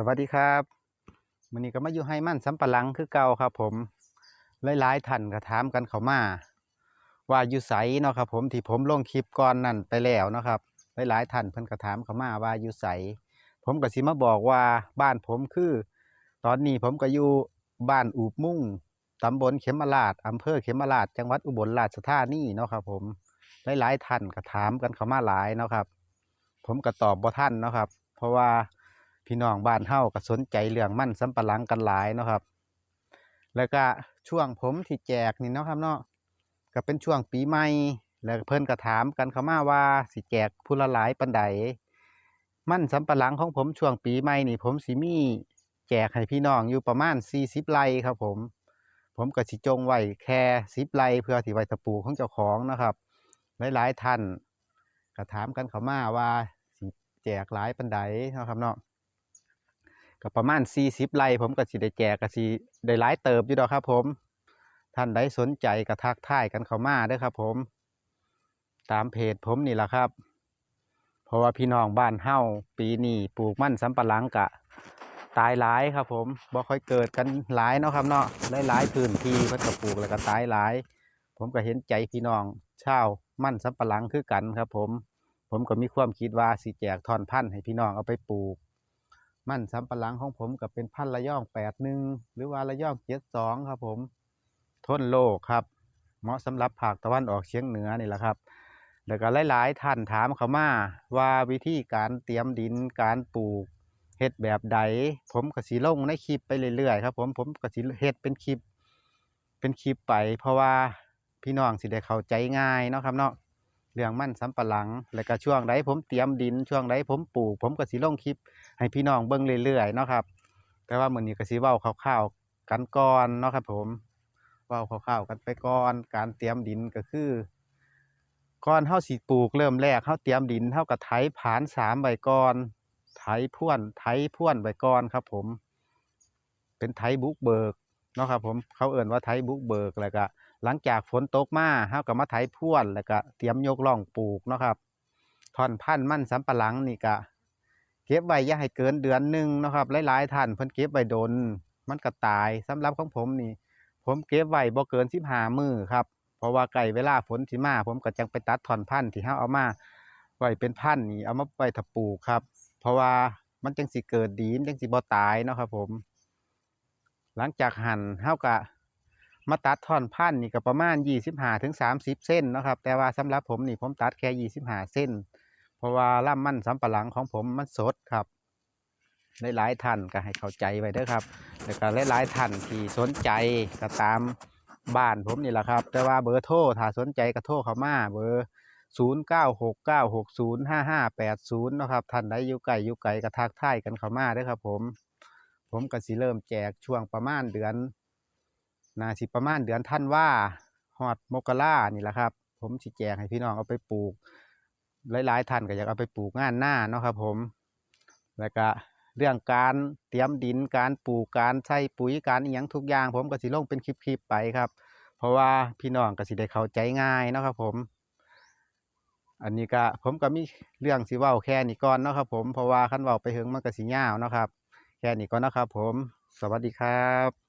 สวัสดีครับวันนี้ก็มาอยู่ให้มั่นสำปะหลังคือเก่าครับ ผมหลายๆท่านก็ถามกันเข้ามา ว่าอยู่ไสเนาะครับผมที่ผมลงคลิปก่อนนั่นไปแล้วเนาะครับหลายๆท่านเพิ่นก็ถามเข้ามาว่าอยู่ไสผมก็สิมาบอกว่าบ้านผมคือ ตอนนี้ผมก็อยู่บ้านอูบมุ่งตำบลเขมราชอำเภอเขมราชจังหวัดอุบลราชธานีเนาะครับ ผมหลายๆท่านก็ถามกันเข้ามาหลายเนาะครับ ผมก็ตอบบ่ทันเนาะครับ เพราะว่า พี่น้องบ้านเฮาก็สนใจเรื่องมั่นสำปะหลังกันหลายเนาะครับ แล้วก็ช่วงผมที่แจกนี่เนาะครับเนาะก็เป็นช่วงปีใหม่แล้วเพิ่นก็ถามกันเข้ามาว่าสิแจกผู้ละหลายปันใดมั่นสำปะหลังของผมช่วงปีใหม่นี่ ผมสิมีแจกให้พี่น้องอยู่ประมาณ40ไร่ครับ ผม ผมก็สิจงไว้แค่10ไร่เพื่อที่ไว้ตะปูของเจ้าของนะครับ หลายๆท่านก็ถามกันเข้ามาว่าสิแจกหลายปันใดเนาะครับเนาะ ก็ประมาณ 40ไร่ผมก็สิได้แจกก็สิได้หลายเติบอยู่ดอกครับ ผม ท่านใดสนใจก็ทักทายกันเข้ามาเด้อครับ ผม ตามเพจผมนี่แหละครับ เพราะว่าพี่น้องบ้านเฮ้าปีนี้ปลูกมันสำปะหลังกะ ตายหลายครับ ผมบ่ค่อยเกิดกันหลายเนาะครับเนาะหลายๆพื้นที่เพิ่นก็ปลูกแล้วก็ตายหลาย ผมก็เห็นใจพี่น้องชาวมันสำปะหลังคือกันครับ ผม ผมก็มีความคิดว่าสิแจกทอนพันธุ์ให้พี่น้องเอาไปปลูก มันสำปะหลังของผมก็เป็นพันระย่องแปดหนึ่งหรือว่าระย่องเจ็ดสองครับผมทนโลกครับ เหมาะสำหรับภาคตะวันออกเฉียงเหนือนี่แหละครับ แล้วก็หลาย ๆ ท่านถามเขามาว่าวิธีการเตรียมดินการปลูกเฮ็ดแบบใด ผมก็สิลงในคลิปไปเรื่อย ๆ ครับ ผมผมก็สิเฮ็ดเป็นคลิปเป็นคลิปไป เพราะว่าพี่น้องสิได้เข้าใจง่ายเนาะครับเนาะ เรื่องมั่นสำปะหลัง แล้วก็ช่วงใดผมเตรียมดิน ช่วงใดผมปลูก ผมก็สิลงคลิป ให้พี่น้องเบิ่งเรื่อยๆเนาะครับ แต่ว่ามื้อนี้ก็สิเว้าคร่าวๆกันก่อนเนาะครับ ผมเว้าคร่าวๆกันไปก่อน การเตรียมดินก็คือก่อนเฮาสิปลูกเริ่มแรกเฮาเตรียมดินเฮาก็ไถผานสามใบก่อนไถพ่วนไถพ่วนใบก่อนครับ ผม เป็นไถบุกเบิกเนาะครับ ผมเขาเอ่นว่าไถบุกเบิกแล้วก็ หลังจากฝนตกมาเฮาก็มาไถพ่วนแล้วก็เตรียมยกล่องปลูกเนาะครับท่อนพันธุ์มันสำปะหลังนี่ก็เก็บไว้อย่าให้เกินเดือนหนึ่งเนาะครับหลายๆท่านเพิ่นเก็บไว้โดนมันก็ตายสำหรับของผมนี่ ผมเก็บไว้บ่เกิน15มื้อครับเพราะว่าใกล้เวลาฝนสิมา ผมก็จังไปตัดถอนพันธุ์ที่เฮาเอามาไว้เป็นพันธุ์นี่เอามาไว้ถปลูกครับ เพราะว่ามันจังสิเกิดดีมันจังสิบ่ตายเนาะครับผม หลังจากหั่นเฮาก็ มาตัดถอนพันธุ์นี่ก็ประมาณ 25ถึง30 เส้นนะครับ แต่ว่าสำหรับผมนี่ผมตัดแค่ 25 เส้น เพราะว่าล่ำมันสำปะหลังของผมมันสดครับหลายๆท่านก็ให้เข้าใจไว้เด้อครับแล้วก็หลายๆท่านที่สนใจก็ตามบ้านผมนี่แหละครับ แต่ว่าเบอร์โทรถ้าสนใจก็โทรเข้ามาเบอร์ 0 9 6 9 6 0 5 5 8 0นาะครับท่านใดอยู่ไกลอยู่ไกลก็ทักทายกันเข้ามาด้อครับผม ผมก็สิเริ่มแจกช่วงประมาณเดือน นาสิประมาณเดือนท่านว่าฮอดมกรานี่แหละครับ ผมสิแจกให้พี่น้องเอาไปปลูก หลายๆท่านก็อยากเอาไปปลูกงานหน้าเนาะครับ ผม แล้วก็เรื่องการเตรียมดินการปลูกการใช้ปุ๋ยการอหยังทุกอย่าง ผมก็สิลงเป็นคลิปๆไปครับ เพราะว่าพี่น้องก็สิได้เข้าใจง่ายเนาะครับ ผม อันนี้ก็ผมก็มีเรื่องสิเว้าแค่นี้ก่อนเนาะครับ ผมเพราะว่าคันเว้าไปถึงมันก็สิยาวเนาะครับ แค่นี้ก่อนเนาะครับ ผม สวัสดีครับ